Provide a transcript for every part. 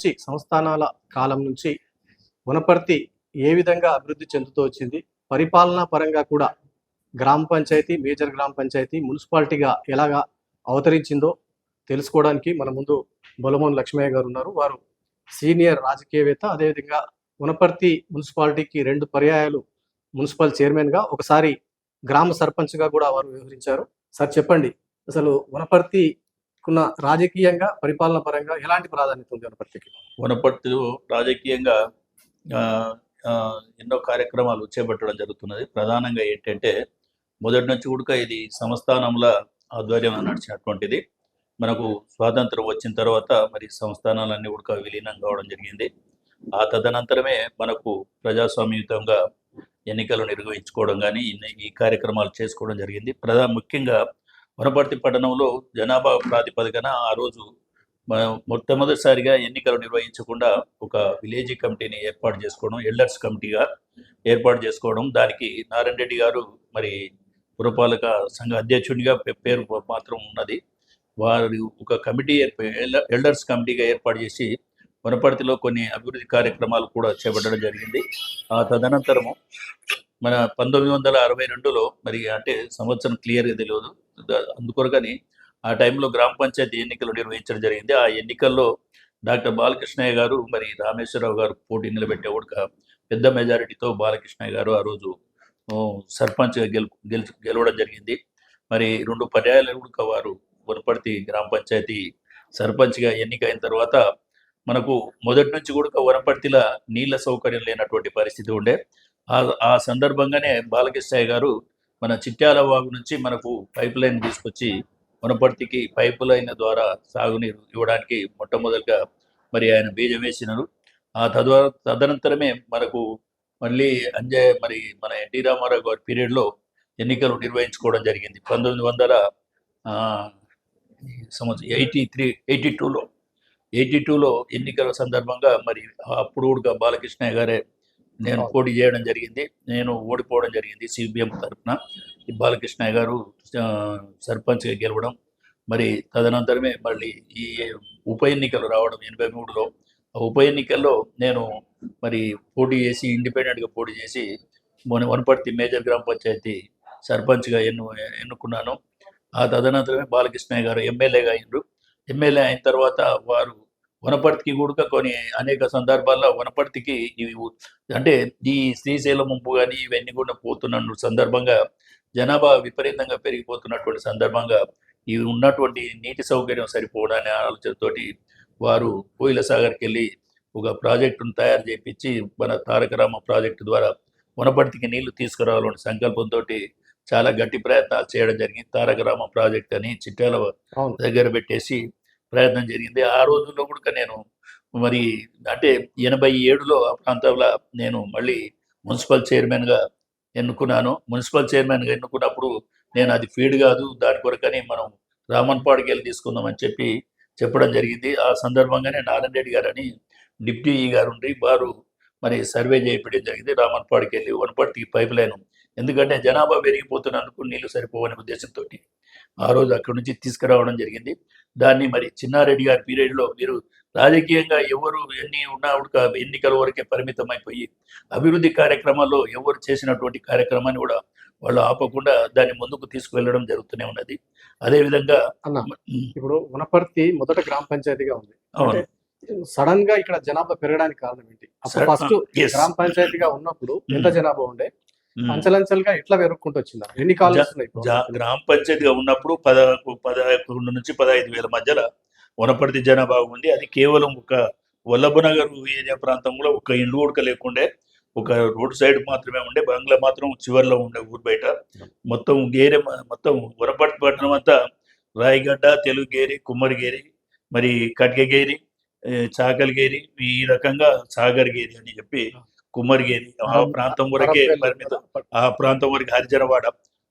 నుంచి సంస్థానాల కాలం నుంచి వనపర్తి ఏ విధంగా అభివృద్ధి చెందుతూ వచ్చింది పరిపాలనా పరంగా కూడా గ్రామ పంచాయతీ మేజర్ గ్రామ పంచాయతీ మున్సిపాలిటీగా ఎలాగా అవతరించిందో తెలుసుకోవడానికి మన ముందు బొలమోన్ లక్ష్మయ్య గారు ఉన్నారు. వారు సీనియర్ రాజకీయవేత్త. అదేవిధంగా వనపర్తి మున్సిపాలిటీకి రెండు పర్యాయాలు మున్సిపల్ చైర్మన్గా ఒకసారి గ్రామ సర్పంచ్గా కూడా వారు వ్యవహరించారు. సార్ చెప్పండి. అసలు వనపర్తి వనపర్తికున్న రాజకీయంగా పరిపాలన పరంగా ఎలాంటి ప్రాధాన్యత ఉంది వనపర్తికి వనపర్తిలో రాజకీయంగా ఆ, ఎన్నో కార్యక్రమాలు చేపట్టడం జరుగుతున్నది. ప్రధానంగా ఏంటంటే మొదటి నుంచి కూడా ఇది సంస్థానముల ఆధ్వర్యం నడిచినటువంటిది. మనకు స్వాతంత్రం వచ్చిన తర్వాత మరి సంస్థానాలన్నీ ఉడక విలీనం కావడం జరిగింది. ఆ తదనంతరమే మనకు ప్రజాస్వామ్యయుతంగా ఎన్నికలు నిర్వహించుకోవడం కానీ ఈ కార్యక్రమాలు చేసుకోవడం జరిగింది. ప్రధా ముఖ్యంగా వనపర్తి పట్టణంలో జనాభా ప్రాతిపదికన ఆ రోజు మొట్టమొదటిసారిగా ఎన్నికలు నిర్వహించకుండా ఒక విలేజ్ కమిటీని ఏర్పాటు చేసుకోవడం ఎల్డర్స్ కమిటీగా ఏర్పాటు చేసుకోవడం దానికి నారాయణ రెడ్డి గారు మరి పురపాలక సంఘ అధ్యక్షుడిగా పేరు మాత్రం ఉన్నది. వారు ఒక కమిటీ ఎల్డర్స్ కమిటీగా ఏర్పాటు చేసి వనపర్తిలో కొన్ని అభివృద్ధి కార్యక్రమాలు కూడా చేపట్టడం జరిగింది. ఆ తదనంతరము మన పంతొమ్మిది వందల అరవై రెండులో మరి అంటే సంవత్సరం క్లియర్గా తెలియదు. అందుకొరకని ఆ టైంలో గ్రామ పంచాయతీ ఎన్నికలు నిర్వహించడం జరిగింది. ఆ ఎన్నికల్లో డాక్టర్ బాలకృష్ణయ్య గారు మరి రామేశ్వరరావు గారు పోటీ నిలబెట్టే ఒక పెద్ద మెజారిటీతో బాలకృష్ణయ్య గారు ఆ రోజు సర్పంచ్గా గెలు గెలు గెలవడం జరిగింది. మరి రెండు పర్యాయాలు కూడా వారు వనపర్తి గ్రామ పంచాయతీ సర్పంచ్గా ఎన్నికైన తర్వాత మనకు మొదటి నుంచి కూడా వనపర్తిలో నీళ్ళ సౌకర్యం లేనటువంటి పరిస్థితి ఉండే. ఆ ఆ సందర్భంగానే బాలకృష్ణయ్య గారు మన చిట్యాల వాగు నుంచి మనకు పైప్ లైన్ తీసుకొచ్చి వనపర్తికి పైప్ లైన్ ద్వారా సాగునీరు ఇవ్వడానికి మొట్టమొదటిగా మరి ఆయన బీజం వేసినారు. ఆ తద్వారా తదనంతరమే మనకు మళ్ళీ అంజయ్ మరి మన ఎన్టీ రామారావు గారి పీరియడ్లో ఎన్నికలు నిర్వహించుకోవడం జరిగింది. పంతొమ్మిది వందల సంవత్సరం ఎయిటీ త్రీ ఎయిటీ టూలో ఎయిటీ టూలో ఎన్నికల సందర్భంగా మరి అప్పుడు కూడా బాలకృష్ణయ్య గారే నేను. పోటీ చేయడం జరిగింది. నేను ఓడిపోవడం జరిగింది సిపిఎం తరఫున. ఈ బాలకృష్ణయ్య గారు సర్పంచ్గా గెలవడం. మరి తదనంతరమే మళ్ళీ ఈ ఉప ఎన్నికలు రావడం ఎనభై మూడులో. ఆ ఉప ఎన్నికల్లో నేను మరి పోటీ చేసి ఇండిపెండెంట్గా పోటీ చేసి మన వనపర్తి మేజర్ గ్రామ పంచాయతీ సర్పంచ్గా ఎన్ను ఎన్నుకున్నాను. ఆ తదనంతరమే బాలకృష్ణయ్య గారు ఎమ్మెల్యేగా అయినరు ఎమ్మెల్యే అయిన తర్వాత వారు వనపర్తికి కూడా కొన్ని అనేక సందర్భాల్లో వనపర్తికి అంటే ఈ శ్రీశైలం ముంపు కానీ ఇవన్నీ కూడా పోతున్న సందర్భంగా జనాభా విపరీతంగా పెరిగిపోతున్నటువంటి సందర్భంగా ఇవి ఉన్నటువంటి నీటి సౌకర్యం సరిపోవడనే ఆలోచనతోటి వారు కోయిల సాగర్కి వెళ్ళి ఒక ప్రాజెక్టును తయారు చేయించి మన తారక రామ ప్రాజెక్టు ద్వారా వనపర్తికి నీళ్ళు తీసుకురావాలనే సంకల్పంతో చాలా గట్టి ప్రయత్నాలు చేయడం జరిగింది. తారక రామ ప్రాజెక్ట్ అని అవును. దగ్గర పెట్టేసి ప్రయత్నం జరిగింది. ఆ రోజుల్లో కూడా నేను మరి అంటే ఎనభై ఏడులో ఆ ప్రాంతంలో నేను మళ్ళీ మున్సిపల్ చైర్మన్గా ఎన్నుకున్నాను. మున్సిపల్ చైర్మన్గా ఎన్నుకున్నప్పుడు నేను అది ఫీడ్ కాదు దాని కొరకని మనం రామన్పాడికి వెళ్ళి తీసుకుందామని చెప్పి చెప్పడం జరిగింది. ఆ సందర్భంగానే నారాయణ రెడ్డి గారు అని డిప్టీ గారు ఉండి వారు మరి సర్వే చేయడం జరిగింది. రామన్పాడికి వెళ్ళి వనపర్తికి పైప్ లైన్. ఎందుకంటే జనాభా పెరిగిపోతున్నందుకు నీళ్ళు సరిపోవనే ఉద్దేశంతో ఆ రోజు అక్కడి నుంచి తీసుకురావడం జరిగింది. దాన్ని మరి చిన్నారెడ్డి గారి పీరియడ్లో మీరు రాజకీయంగా ఎవరు ఎన్ని ఉన్నా ఎన్నికల వరకే పరిమితం అయిపోయి అభివృద్ధి కార్యక్రమాల్లో ఎవరు చేసినటువంటి కార్యక్రమాన్ని కూడా వాళ్ళు ఆపకుండా దాన్ని ముందుకు తీసుకువెళ్ళడం జరుగుతూనే ఉన్నది అదేవిధంగా ఇప్పుడు వనపర్తి మొదట గ్రామ పంచాయతీగా ఉంది అవును సడన్గా ఇక్కడ జనాభా పెరగడానికి కారణం ఏంటి ఫస్ట్. గ్రామ పంచాయతీగా ఉన్నప్పుడు ఎంత. జనాభా ఉండే. అంచెలంచెలుగా ఎట్లా పెరుగుకుంటూ వచ్చిందా ఎన్ని? జా- గ్రామ పంచాయతీగా ఉన్నప్పుడు పద పదకొండు నుంచి పదహైదు వేల మధ్యలో వనపర్తి జనాభా ఉంది. అది కేవలం ఒక వల్లభనగర్ ఏరియా ప్రాంతంలో ఒక ఇండ్లు ఉడక లేకుండే ఒక రోడ్ సైడ్ మాత్రమే ఉండే బంగ్లా మాత్రం చివర్లో ఉండే ఊరు బయట. మొత్తం గేరి మొత్తం వనపర్తి పట్టణం అంతా రాయగడ్డ తెలుగుగేరి కుమ్మరిగేరి మరి కట్కగేరి ఏ, చాకలిగేరి ఈ రకంగా సాగర్గేరి అని చెప్పి కుమ్మరిగేరి ఆ ప్రాంతం వరకే పరిమితం ఆ ప్రాంతం వరకు హరిజనవాడ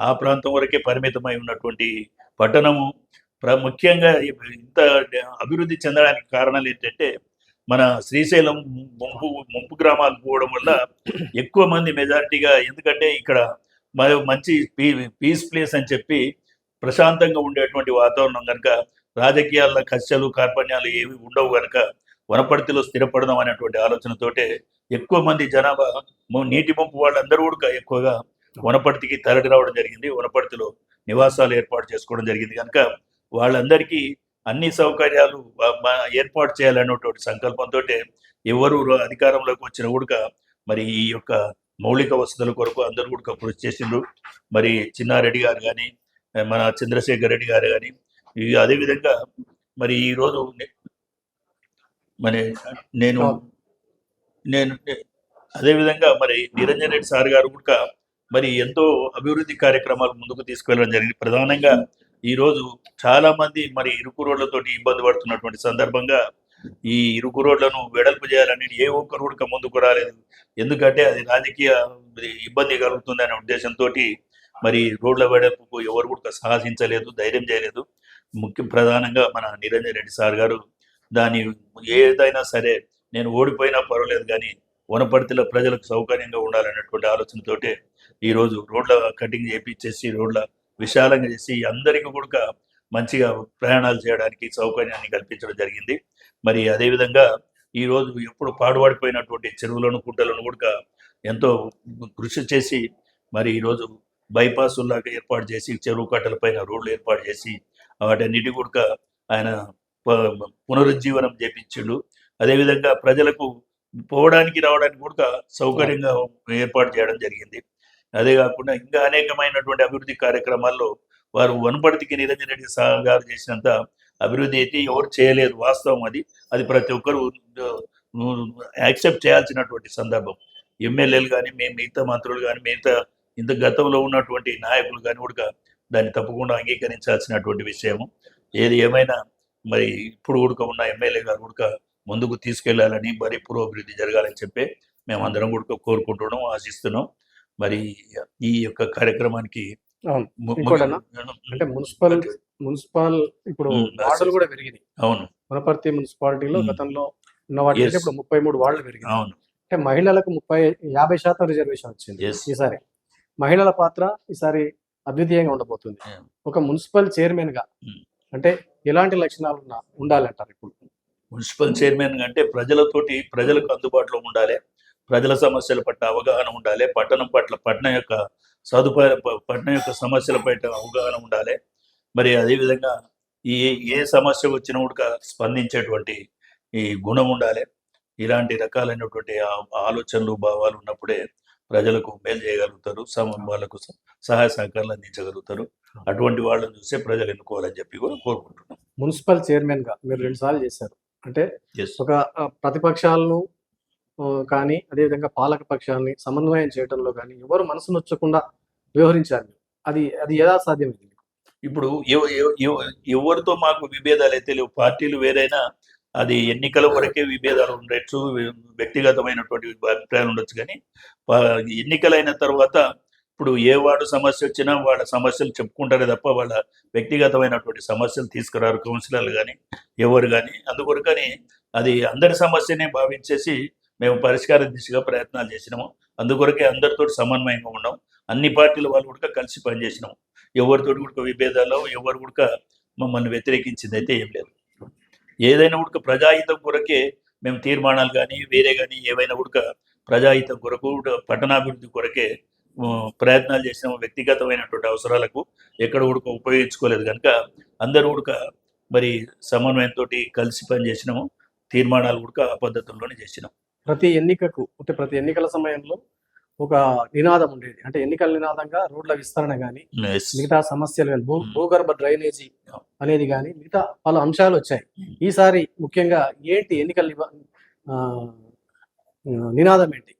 ఆ ప్రాంతం వరకే పరిమితమై ఉన్నటువంటి పట్టణము. ప్ర ముఖ్యంగా ఇంత అభివృద్ధి చెందడానికి కారణాలు ఏంటంటే మన శ్రీశైలం ముంపు ముంపు గ్రామాలు పోవడం వల్ల ఎక్కువ మంది మెజారిటీగా ఎందుకంటే ఇక్కడ మంచి పీ పీస్ ప్లేస్ అని చెప్పి ప్రశాంతంగా ఉండేటువంటి వాతావరణం కనుక రాజకీయాల్లో కష్టాలు కార్పణ్యాలు ఏవి ఉండవు కనుక వనపర్తిలో స్థిరపడదాం అనేటువంటి ఆలోచనతోటే ఎక్కువ మంది జనాభా నీటి పంపు వాళ్ళందరూ కూడా ఎక్కువగా వనపర్తికి తరలి రావడం జరిగింది. వనపర్తిలో నివాసాలు ఏర్పాటు చేసుకోవడం జరిగింది. కనుక వాళ్ళందరికీ అన్ని సౌకర్యాలు ఏర్పాటు చేయాలనేటువంటి సంకల్పంతో ఎవరు అధికారంలోకి వచ్చిన కూడా మరి ఈ యొక్క మౌలిక వసతుల కొరకు అందరూ కూడా కృషి చేసిండ్రు. మరి చిన్నారెడ్డి గారు కానీ మన చంద్రశేఖర్ రెడ్డి గారు కానీ ఈ అదేవిధంగా మరి ఈరోజు మరి నేను నేను అదేవిధంగా మరి నిరంజన్ రెడ్డి సార్ గారు కూడా మరి ఎంతో అభివృద్ధి కార్యక్రమాలు ముందుకు తీసుకెళ్ళడం జరిగింది. ప్రధానంగా ఈ రోజు చాలా మంది మరి ఇరుకు రోడ్లతోటి ఇబ్బంది పడుతున్నటువంటి సందర్భంగా ఈ ఇరుకు రోడ్లను వెడల్పు చేయాలని ఏ ఒక్కరు కూడా ముందుకు రాలేదు. ఎందుకంటే అది రాజకీయ ఇబ్బంది కలుగుతుంది అనే ఉద్దేశంతో మరి రోడ్ల వెడల్పుకు ఎవరు కూడా సాహసించలేదు ధైర్యం చేయలేదు. ముఖ్య ప్రధానంగా మన నిరంజన్ రెడ్డి సార్ గారు దాని ఏదైనా సరే నేను ఓడిపోయినా పర్వాలేదు కానీ వనపర్తిలో ప్రజలకు సౌకర్యంగా ఉండాలనేటువంటి ఆలోచనతోటే ఈరోజు రోడ్ల కటింగ్ చేపించేసి రోడ్ల విశాలంగా చేసి అందరికీ కూడా మంచిగా ప్రయాణాలు చేయడానికి సౌకర్యాన్ని కల్పించడం జరిగింది. మరి అదేవిధంగా ఈ రోజు ఎప్పుడు పాడుపడిపోయినటువంటి చెరువులను కుంటలను కూడా ఎంతో కృషి చేసి మరి ఈరోజు బైపాస్ లాగా ఏర్పాటు చేసి చెరువు కట్టల పైన రోడ్లు ఏర్పాటు చేసి వాటన్నిటి కూడా ఆయన పునరుజ్జీవనం చేపించిండు. అదేవిధంగా ప్రజలకు పోవడానికి రావడానికి కూడా సౌకర్యంగా ఏర్పాటు చేయడం జరిగింది. అదే కాకుండా ఇంకా అనేకమైనటువంటి అభివృద్ధి కార్యక్రమాల్లో వారు వనపర్తికి నిరంజన్ రెడ్డి గారు చేసినంత అభివృద్ధి అయితే ఎవరు చేయలేదు. వాస్తవం అది. అది ప్రతి ఒక్కరు యాక్సెప్ట్ చేయాల్సినటువంటి సందర్భం. ఎమ్మెల్యేలు కానీ మేము మిగతా మంత్రులు కానీ మిగతా ఇంత గతంలో ఉన్నటువంటి నాయకులు కానీ కూడా దాన్ని తప్పకుండా అంగీకరించాల్సినటువంటి విషయము. ఏది ఏమైనా మరి ఇప్పుడు కూడా ఉన్న ఎమ్మెల్యే గారు కూడా ముందుకు తీసుకెళ్ళాలని మరి పురోభివృద్ధి జరగాలని చెప్పి మేమందరం కూడా కోరుకుంటున్నాం ఆశిస్తున్నాం. మరి ఈ యొక్క కార్యక్రమానికి అంటే మున్సిపల్ మున్సిపల్ ఇప్పుడు వార్డులు కూడా పెరిగినాయి. అవును. వనపర్తి మున్సిపాలిటీలో. గతంలో ఉన్న వాటి. ఇప్పుడు ముప్పై మూడు వార్డులు పెరిగినాయి. అవును. అంటే మహిళలకు ముప్పై యాభై శాతం రిజర్వేషన్ వచ్చింది ఈసారి. మహిళల పాత్ర ఈసారి అద్వితీయంగా ఉండబోతుంది. ఒక మున్సిపల్ చైర్మన్గా Hmm. అంటే ఎలాంటి లక్షణాలు ఉండాలంటారు ఇప్పుడు? మున్సిపల్ చైర్మన్ అంటే ప్రజలతోటి ప్రజలకు అందుబాటులో ఉండాలి ప్రజల సమస్యల పట్ల అవగాహన ఉండాలి పట్టణం పట్ల పట్టణం యొక్క సదుపాయ పట్టణం యొక్క సమస్యల పట్ల అవగాహన ఉండాలి. మరి అదేవిధంగా ఈ ఏ సమస్య వచ్చినా కూడా స్పందించేటువంటి ఈ గుణం ఉండాలి. ఇలాంటి రకాలైనటువంటి ఆ- ఆలోచనలు భావాలు ఉన్నప్పుడే ప్రజలకు మేలు చేయగలుగుతారు వాళ్ళకు సహాయ సహకారాలు అందించగలుగుతారు. అటువంటి వాళ్ళని చూసే ప్రజలు ఎన్నుకోవాలని చెప్పి కూడా కోరుకుంటున్నాం. మున్సిపల్ చైర్మన్గా మీరు రెండు సార్లు చేశారు. అంటే ఒక ప్రతిపక్షాలను కానీ అదేవిధంగా పాలక పక్షాలని సమన్వయం చేయడంలో కానీ ఎవరు మనసు నొచ్చకుండా వ్యవహరించారు. అది అది ఎలా సాధ్యమైంది? ఇప్పుడు ఎవ- ఎవ- ఎవ- ఎవరితో మాకు విభేదాలు అయితే లేవు పార్టీలు వేరైనా అది ఎన్నికల వరకే విభేదాలు ఉండొచ్చు వ్యక్తిగతమైనటువంటి అభిప్రాయాలు ఉండొచ్చు కానీ ఎన్నికలైన తర్వాత ఇప్పుడు ఏ వార్డు సమస్య వచ్చినా వాళ్ళ సమస్యలు చెప్పుకుంటారే తప్ప వాళ్ళ వ్యక్తిగతమైనటువంటి సమస్యలు తీసుకురారు కౌన్సిలర్లు కానీ ఎవరు కానీ అందుకొరకని అది అందరి సమస్యనే భావించేసి మేము పరిష్కార దిశగా ప్రయత్నాలు చేసినాము. అందుకొరకే అందరితో సమన్వయంగా ఉన్నాం. అన్ని పార్టీల వాళ్ళు కూడా కలిసి పనిచేసినాము. ఎవరితోటి కూడా విభేదాలు ఎవరు కూడా మమ్మల్ని వ్యతిరేకించింది అయితే ఏం లేదు. ఏదైనా ఉడక ప్రజాహితం కొరకే మేము తీర్మానాలు కానీ వేరే కానీ ఏవైనా ఉడక ప్రజాహితం కొరకు పట్టణాభివృద్ధి కొరకే ప్రయత్నాలు చేసినాము వ్యక్తిగతమైనటువంటి అవసరాలకు ఎక్కడ ఉడక ఉపయోగించుకోలేదు. కనుక అందరూ ఉడక మరి సమన్వయంతో కలిసి పనిచేసినాము తీర్మానాలు కూడా ఆ పద్ధతుల్లోనే చేసినాం. ప్రతి ఎన్నికకు అంటే ప్రతి ఎన్నికల సమయంలో ఒక నినాదం ఉండేది అంటే ఎన్నికల నినాదంగా రోడ్ల విస్తరణ కానీ. మిగతా సమస్యలు కానీ భూ Hmm. భూగర్భ డ్రైనేజీ. అనేది కానీ మిగతా పలు అంశాలు వచ్చాయి Hmm. ఈసారి ముఖ్యంగా ఏంటి ఎన్నికల నినాదం ఏంటి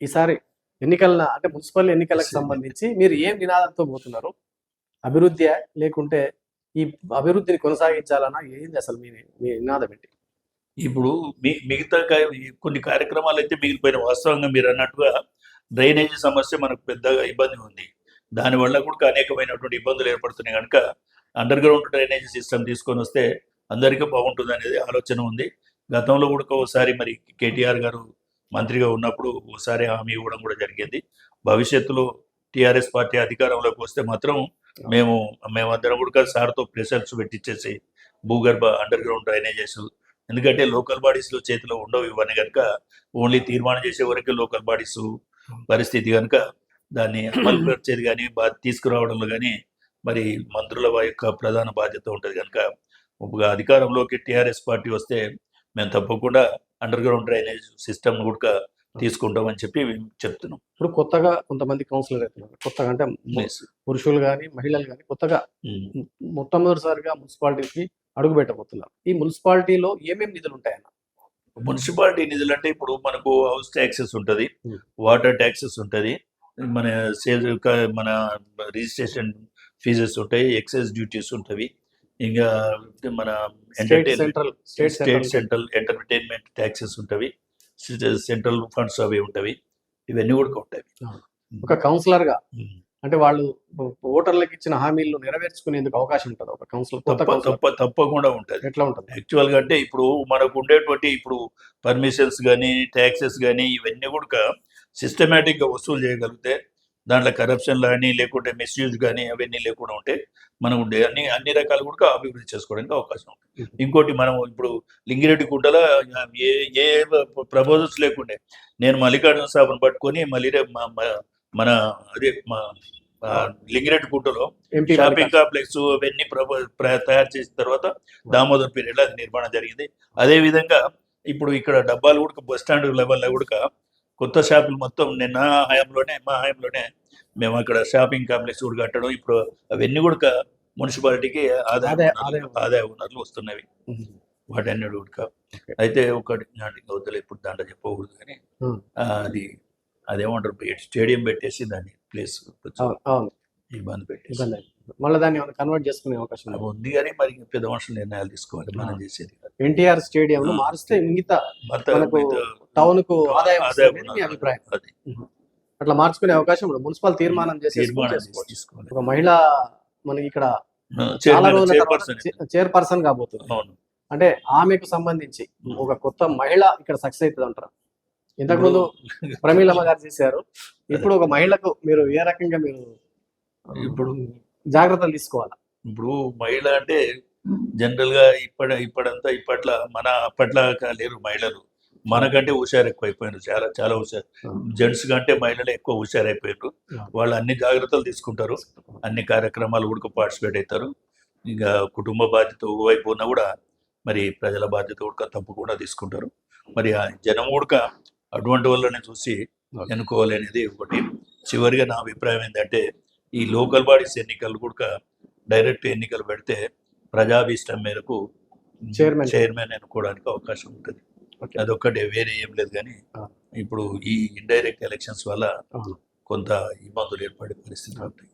ఈసారి ఎన్నికల అంటే మున్సిపల్ ఎన్నికలకు. సంబంధించి మీరు ఏం నినాదంతో పోతున్నారు అభివృద్ధి లేకుంటే ఈ అభివృద్ధిని కొనసాగించాలన్నా ఏంది అసలు మీ మీ నినాదం ఏంటి ఇప్పుడు మిగతా కొన్ని కార్యక్రమాలు అయితే మిగిలిపోయిన వాస్తవంగా మీరు అన్నట్టుగా డ్రైనేజీ సమస్య మనకు పెద్దగా ఇబ్బంది ఉంది. దానివల్ల కూడా అనేకమైనటువంటి ఇబ్బందులు ఏర్పడుతున్నాయి. కనుక అండర్ గ్రౌండ్ డ్రైనేజీ సిస్టమ్ తీసుకొని వస్తే అందరికీ బాగుంటుంది అనేది ఆలోచన ఉంది. గతంలో కూడా ఒకసారి మరి కేటీఆర్ గారు మంత్రిగా ఉన్నప్పుడు ఒకసారి హామీ ఇవ్వడం కూడా జరిగింది. భవిష్యత్తులో టీఆర్ఎస్ పార్టీ అధికారంలోకి వస్తే మాత్రం మేము మేమందరం కూడా సార్తో ప్రెషర్స్ పెట్టించేసి భూగర్భ అండర్ గ్రౌండ్ డ్రైనేజెస్ ఎందుకంటే లోకల్ బాడీస్లో చేతిలో ఉండవు ఇవన్నీ కనుక ఓన్లీ తీర్మానం చేసే వరకు లోకల్ బాడీస్ పరిస్థితి కనుక దాన్ని అమలు పరిచేది కానీ బా- తీసుకురావడంలో కానీ మరి మంత్రుల యొక్క ప్రధాన బాధ్యత ఉంటుంది కనుక ఒక అధికారంలోకి టిఆర్ఎస్ పార్టీ వస్తే మేము తప్పకుండా అండర్ గ్రౌండ్ డ్రైనేజ్ సిస్టమ్ కూడా తీసుకుంటామని చెప్పి చెప్తున్నాం ఇప్పుడు కొత్తగా కొంతమంది కౌన్సిలర్ అవుతున్నారు కొత్తగా అంటే. పురుషులు కానీ మహిళలు కానీ కొత్తగా ఉమ్. మొట్టమొదటిసారిగా మున్సిపాలిటీకి అడుగు పెట్టబోతున్నారు ఈ మున్సిపాలిటీలో ఏమేమి నిధులు ఉంటాయన్న మున్సిపాలిటీ నిధులు అంటే ఇప్పుడు మనకు హౌస్ ట్యాక్సెస్ ఉంటది. వాటర్ ట్యాక్సెస్ ఉంటది మన సేల్ మన రిజిస్ట్రేషన్ ఫీజెస్ ఉంటాయి ఎక్సైజ్ డ్యూటీస్ ఉంటవి. ఇంకా మన state central state entertainment taxes ఉంటవి central funds అవి ఉంటవి. ఇవన్నీ కూడా ఉంటాయి ఒక కౌన్సిలర్గా Hmm. అంటే వాళ్ళు ఓటర్లకు ఇచ్చిన హామీలను నెరవేర్చుకునేందుకు అవకాశం ఉంటుంది ఒక కౌన్సిలర్ కొత్త తప్ప తప్పకుండా ఉంటది ఎట్లా ఉంటుంది యాక్చువల్గా అంటే ఇప్పుడు మనకు ఉండేటువంటి ఇప్పుడు పర్మిషన్స్ కానీ ట్యాక్సెస్ కానీ ఇవన్నీ కూడా సిస్టమేటిక్గా వసూలు చేయగలిగితే దాంట్లో కరప్షన్ కానీ లేకుంటే మిస్యూజ్ కానీ అవన్నీ లేకుండా ఉంటే మనం ఉండే అన్ని అన్ని రకాలు కూడా అభివృద్ధి చేసుకోవడానికి అవకాశం ఉంటుంది ఇంకోటి మనం ఇప్పుడు లింగిరెడ్డి గుంటల ఏ ఏ ప్రపోజల్స్ లేకుండే నేను మల్లికార్జున సాబుని పట్టుకొని మళ్ళీ మన అదే మా లింగిరెడ్డి ఎంపీ షాపింగ్ కాంప్లెక్స్ అవన్నీ తయారు చేసిన తర్వాత దామోదర్ పీరియడ్ అది నిర్మాణం జరిగింది. అదే విధంగా ఇప్పుడు ఇక్కడ డబ్బాలు కూడా బస్ స్టాండ్ లెవెల్లో కూడా కొత్త షాపులు మొత్తం నిన్న హయాంలోనే మా హయాంలోనే మేము అక్కడ షాపింగ్ కాంప్లెక్స్ కూడా కట్టడం ఇప్పుడు అవన్నీ కూడా మున్సిపాలిటీకి ఆదాయ ఆదాయ- వనరులు- వస్తున్నవి. వాటన్ని కూడా Okay. అయితే ఒకటి వద్దులే ఇప్పుడు దాంట్లో చెప్పకూడదు కానీ అది అదేమంటారు? స్టేడియం పెట్టేసి దాన్ని ప్లేస్ ఇబ్బంది పెట్టేసి. మళ్ళీ దాన్ని కన్వర్ట్ చేసుకునే అవకాశం అవి ఉంది? కానీ మరి పెద్ద మనుషులు నిర్ణయాలు తీసుకోవాలి మనం చేసేది. ఎన్టీఆర్ స్టేడియం. మారిస్తే మిగతా టౌన్కు ఆదాయం. అభిప్రాయం. అట్లా మార్చుకునే అవకాశం మున్సిపల్ తీర్మానం చేసి ఒక మహిళ మనకి ఇక్కడ చాలా రోజుల చైర్పర్సన్ కాబోతుంది. అంటే ఆమెకు సంబంధించి ఒక కొత్త మహిళ ఇక్కడ సక్సెస్ అవుతుంది అంటారు ఇంతకు ముందు ప్రమీలమ్మ గారు చేశారు. ఇప్పుడు ఒక మహిళకు మీరు ఏ రకంగా మీరు ఇప్పుడు జాగ్రత్తలు తీసుకోవాలి? ఇప్పుడు మహిళ అంటే జనరల్గా ఇప్పటి ఇప్పుడంతా ఇప్పట్ల మన అప్పట్లా లేరు మహిళలు. మనకంటే హుషారు ఎక్కువ అయిపోయారు చాలా చాలా హుషారు. జెంట్స్ కంటే మహిళలు ఎక్కువ హుషారు అయిపోయారు వాళ్ళు అన్ని జాగ్రత్తలు తీసుకుంటారు. అన్ని కార్యక్రమాలు కూడా పార్టిసిపేట్ అవుతారు ఇంకా కుటుంబ బాధ్యత వైపు ఉన్నా కూడా మరి ప్రజల బాధ్యత కూడా తప్పకుండా తీసుకుంటారు. మరి ఆ జనం కూడా అటువంటి వాళ్ళని చూసి ఎన్నుకోవాలి అనేది ఒకటి చివరిగా నా అభిప్రాయం ఏంటంటే ఈ లోకల్ బాడీస్ ఎన్నికలు కూడా డైరెక్ట్ ఎన్నికలు పెడితే ప్రజాభీష్టం మేరకు Chairman. చైర్మన్ ఎన్నుకోవడానికి అవకాశం ఉంటుంది. అదొక్కటే వేరే ఏం లేదు కానీ. ఇప్పుడు ఈ ఇండైరెక్ట్ ఎలక్షన్స్ వల్ల. కొంత ఇబ్బందులు ఏర్పడే పరిస్థితి ఉంటాయి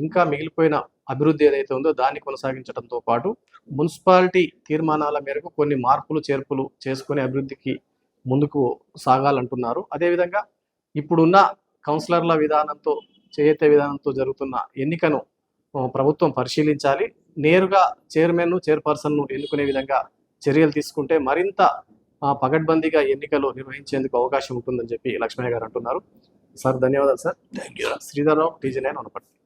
ఇంకా మిగిలిపోయిన అభివృద్ధి ఏదైతే ఉందో దాన్ని కొనసాగించడంతో పాటు మున్సిపాలిటీ తీర్మానాల మేరకు కొన్ని మార్పులు చేర్పులు చేసుకుని అభివృద్ధికి ముందుకు సాగాలంటున్నారు. అదేవిధంగా ఇప్పుడున్న కౌన్సిలర్ల విధానంతో చేయతే విధానంతో జరుగుతున్న ఎన్నికను ప్రభుత్వం పరిశీలించాలి. నేరుగా చైర్మన్ చైర్పర్సన్ను ఎన్నుకునే విధంగా చర్యలు తీసుకుంటే మరింత పగడ్బందీగా ఎన్నికలు నిర్వహించేందుకు అవకాశం ఉంటుందని చెప్పి లక్ష్మయ్య గారు అంటున్నారు. సార్ ధన్యవాదాలు sir. Thank you. Sridhar Rao TG nine అనపట్